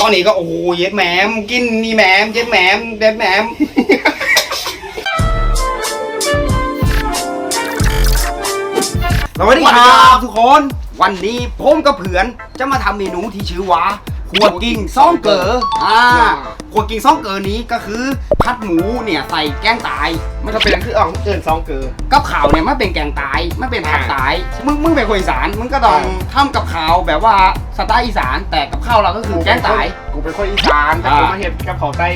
ตอนนี้ก็โอ้ยเย็ดแหมมกินนี่แหมมเย็ดแหมมเย็ดแหมมสวัสดีครับทุกคน วันนี้ผมกับเพื่อนจะมาทำเมนูที่ชื่อว่า ขัวกิ้งซ่องเก๋ออ่าขัวกิ้งซ่องเก๋อนี้ก็คือพัดหมูเนี่ยใส่แกงตายมันก็เป็นอันคืออ่องเอินซองเกอร์กับข่าวเนี่ยไม่เป็นแกงตายไม่เป็นผัดตายมึงมึงเป็นคนอีสานมึงก็ต้องทำกับข่าวแบบว่าสไตล์อีสานแต่กับข้าวเราก็คือแกงตาย กูเป็นคนอีสานแต่อ่ากูมาเห็ดกับเขาใต้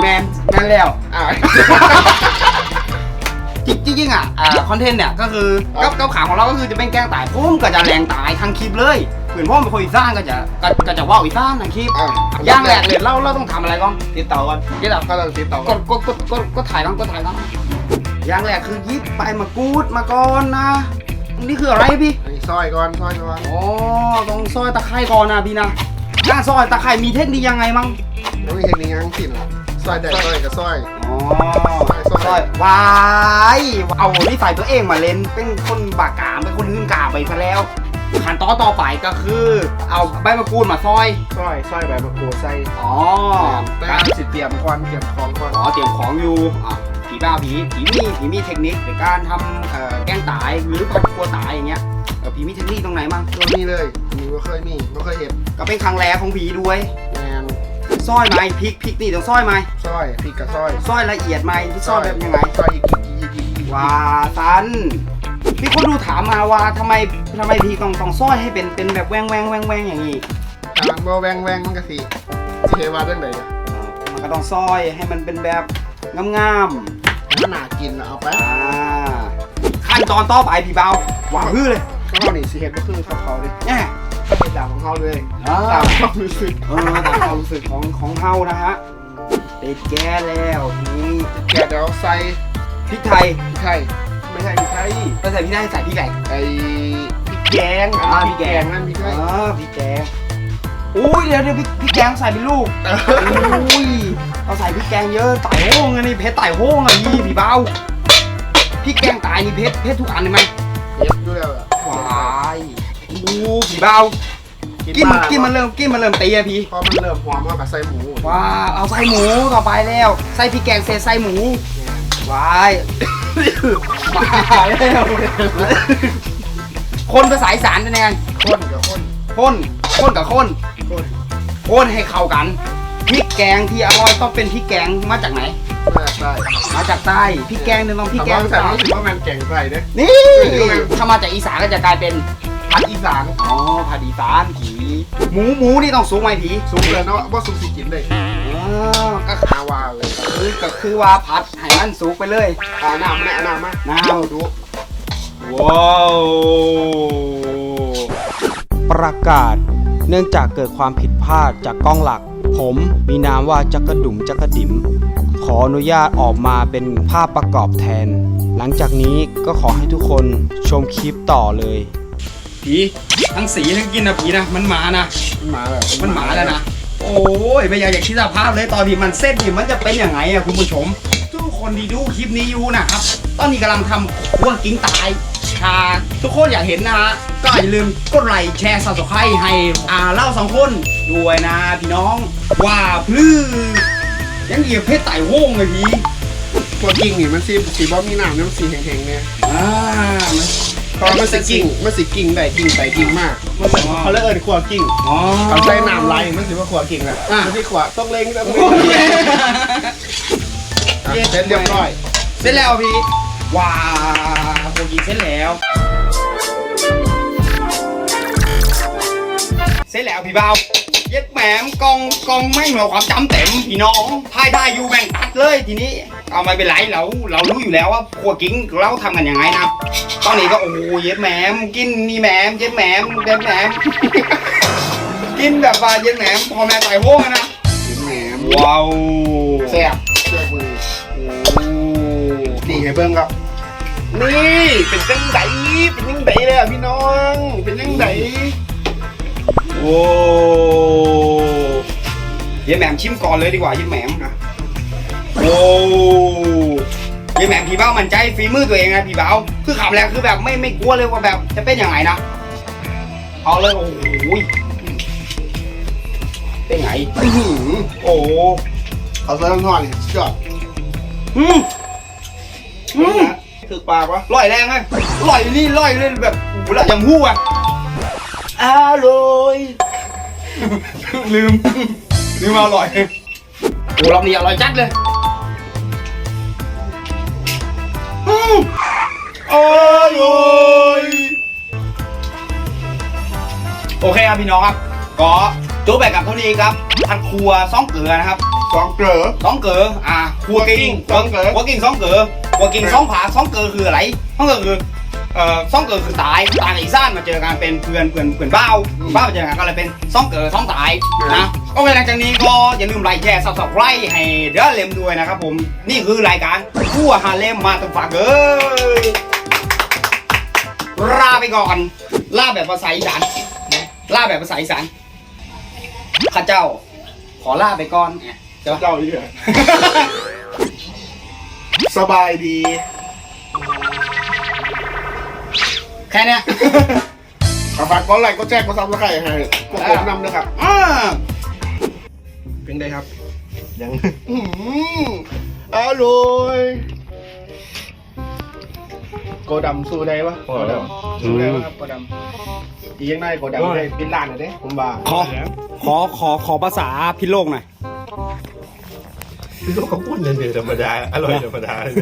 แมนแมนแล้วอ่าจริงจริงๆอะคอนเทนต์เนี่ยก็คือครักับบกับข่าวของเราก็คือจะเป็นแกงตายพุ่มก็จะแรงตายทั้งคลิปเลย เหมือนพ่อเป็นคนอีสานก็จะก็ก็จะว่าวอีสานทั้งคลิปอ่าย่างแรกเลยเราเราต้องทำอะไรก่อนติดต่อกันเดี๋ยวเราก็ต้องติดต่อกกันดกดกดกดกดถ่ายก่อนกดถ่ายก่อนอย่างแรกคือยิบไปมากรูดมาก่อนนะนี่คืออะไรพี่อันนี้ซอยก่อนซอยก่อนอ๋อต้องซอยตะไคร้ก่อนนะพี่นะการซอยตะไคร้มีเทคนิคยังไงมั่งแล้วมีเทคนิคยังสินหรอซอยได้ซอยกับซอย อ๋อซอยซอยวายเอานิสัยตัวเองมาเล่นเป็นคนบากามเป็นคนหื่นกาไปซะแล้ว ขั้นตอนต่อไปก็คือเอาใบมะกรูดมาซอยซอยซอยแบบมะกรูดใส่อ๋อแต่การสิเตรียมก่อนเตรียมของก่อนอ๋อเตรียมของอยู่อะผีบ้าผีผีมีผีมีเทคนิคในการทำเอ่อแกงตายหรือผัดครัวตายอย่างเงี้ยเออผีมีเทคนิคตรงไหนมั่งตัวนี้เลยอันนี้ก็เคยมีก็เคยเห็นก็เป็นครั้งแรกของผีด้วยแมนซอยไหมพริกพริกนี่ต้องซอยไหมซอยพริกกับซอยซอยละเอียดไหมที่ซอยแบบยังไงซอยอีกอีกอีกอีกอีก ว่าซัน มีคนดูถามมาว่าทำไมทำไมพีต้องต้องซอยให้เป็นเป็นแบบแวงแวงแวงแวงอย่างนี้ทางบ่แวงแวงมันก็สิสิเทว่าเรื่องไหนอะมันก็ต้องซอยให้มันเป็นแบบงามมันน่ากินอะเอาไปๆอ่าขั้นตอนต่อไปพี่เบาหวางพื้อเลยก็เรานี่สิเห็ดก็คือกับเขาเลยแน่ ก็เป็นดาวของเขาเลยอ่า ตามความรู้สึกเออตามความรู้สึกของของเฮานะฮะติดแก้แล้วทีนี้แกเดี๋ยวใส่พริกไทย พริกไทย ไม่ใช่พริกไทยก็ใส่พริกไทยใส่พริกไก่ไอ้พริกแกงอ่าพริกแกงนั่นพริกไทยอ่าพริกแกงอุ้ยเดี๋ยวเดี๋ยวพริกพริกแกงใส่เป็นลูกอุ้ยเราใส่พริกแกงเยอะไต่โห้งอันนี้เพชรไต่โห้งอะนี่พี่เบาพริกแกงตายนี่เพชรเพชรทุกอันเลยไหมเย็บด้วยอะวายอู้พี่เบากินกินมันเริ่มกินมันเริ่มตีอะพี่พอมันเริ่มหอมก็แบบใส่หมูว้าวเอาใส่หมูต่อไปแล้วใส่พริกแกงเสร็จใส่หมู วายมาแล้วคนภาษาอีสานเป็นยังไงข้นกับข้นข้นข้นกับข้นข้นข้นให้เข้ากันพริกแกงที่อร่อยต้องเป็นพริกแกงมาจากไหนน่าใส่มาจากใต้พริกแกงเนี่ยต้องพริกแต่แกว่างใส่ใต้รู้สึกว่ามันแกงใส่เนี่ยนี่ถ้ามาจากอีสานก็จะกลายเป็นผัดอีสาน อ๋อผัดอีสานผี หมูหมูนี่ต้องสุกไหมผีสุกเลยเนาะว่าสุกสิกินเลยอ๋อ ก็หาว่าเลยคือก็คือว่าผัดให้มันสุกไปเลยเอาน้ำแม่น้ำมาน้ำดู ว้าวประกาศ เนื่องจากเกิดความผิดพลาดจากกล้องหลัก ผมมีนามว่าจักระดุมจักระดิม ขออนุญาตออกมาเป็นภาพประกอบแทน หลังจากนี้ก็ขอให้ทุกคนชมคลิปต่อเลยผีทั้งสีทั้งกินนะผีนะ มันหมานะ มันมาแล้วมันหมาแล้วนะ โอ้ยไม่อยากอยากคิดสภาพเลยตอนที่มันเส้นดิมันจะเป็นยังไงอะคุณผู้ชม ทุกคนที่ดูคลิปนี้อยู่นะครับ ตอนนี้กำลังทำขั้วกิ้งตายถ้าทุกคนอยากเห็นนะฮะก็อย่าลืมกดไลค์แชร์ซับสไครต์ให้อ่าเล่าสองคนด้วยนะพี่น้องว่าพลื้อยังเหยียบเพชรไต่โห้งเลยพี่ตัวกิ้งนี่มันสีสีบ่มีน้ำเนี่ยมันสีแห้งๆเนี่ยอ่ามัน พอมันสิกิ้งมันสิกิ้งได้กิ้งไปกิ้งมากมันเป็นเขาเรียกเอิญขวกิ้งอ๋อเขาใช้น้ำไหลมันสิว่าขวกิ้งแหละอะไม่ใช่ขวต้องเล็งต้องโอเล็งเคอะเสร็จเรียบร้อย เสร็จแล้วพี่ว้าวโคกินเสร็จแล้ว เสร็จแล้วพี่เบาเย็ดแหมมกองกองไม่เหลือความจำเต็มพี่น้องพายได้อยู่แบ่งตัดเลยทีนี้ เอาไม่เป็นไรเราเรารู้อยู่แล้วว่าครัวกิ้งเราทำกันยังไงนะ ตอนนี้ก็โอ้โหเย็ดแหมมกินนี่แหมมเย็ดแหมมเย็ดแหมมกินแบบว่าเย็ดแหมมพอแม่ใส่โห้งอะนะกินแหนมว้าวแซ่บเชื่อมือโอ้นี่ให้เบิ่งครับ นี่เป็นจังไดเป็นจังไดเลยอะพี่น้อง เป็นจังไดโอ้เยายแหม่มชิมก่อนเลยดีกว่าเยายแหม่มนะโอ้เยาย แหม่มพี่เบ้ามันใจฝีมือตัวเองนะพี่เบ้าคือขับแล้วคือแบบไม่ไม่กลัวเลยว่าแบบ จะเป็นยังไงนะเอาเลยโอ้โหเป็นไงอื้อหือโอ้โหเอาเสื้อทอดนี่สุดยอดอืมอืมคือปากวะลอยแรงเลยลอยนี่ลอยเลยแบบโอ้โหแล้วยังหู้อะอร่อยลืมลืมมาอร่อยโอ้รอบนี้อร่อยจัดเลย อืมอร่อยโอเคครับพี่น้องครับก็จบไปกับเท่านี้ครับพันครัวซ่องเกลือนะครับสองเกลือซ่องเกลืออ่าครัวกิ้งซ่องเกลือครัวกิ้งซ่องเกลือครัวกิ้งซ่องผาซ่องเกลือคืออะไรซ่องเกลือคือเอ่อซ่องเกลือคือตายตายกับอีซ่านมาเจอกันเป็นเพื่อนเพื่อนเพื่อนเบ้าเบ้ามาเจอกันก็เลยเป็นซ่องเกลือซ่องตายนะ โอเคหลังจากนี้ก็อย่าลืมไลค์แชร์ซับสไครต์ให้เดอเลมด้วยนะครับผม นี่คือรายการคู่ฮาเลมมาตุฝากเอ้ยลาไปก่อนลาแบบภาษาอีสานลาแบบภาษาอีสานข้าเจ้า ขอลาไปก่อนเนี่ยเดี๋ยวเจ้าอีกเหรอสบายดี แค่เนี้ยขอฝากกดไลค์กดแชร์กดซับสไครต์ให้พวกผมนำด้วยครับ อ่า เป็นไงครับ ยังอื้อหืออร่อยโกดำสู้ได้ปะโกดำสู้ได้ปะครับโกดำอีกยังได้โกดำได้ปิดร้านหน่อยเด้ผมว่าขอ ขอ ขอ ขอภาษาพิโลกหน่อย พี่โลกเขาพูดเฉยๆธรรมดา อร่อยธรรมดาเลย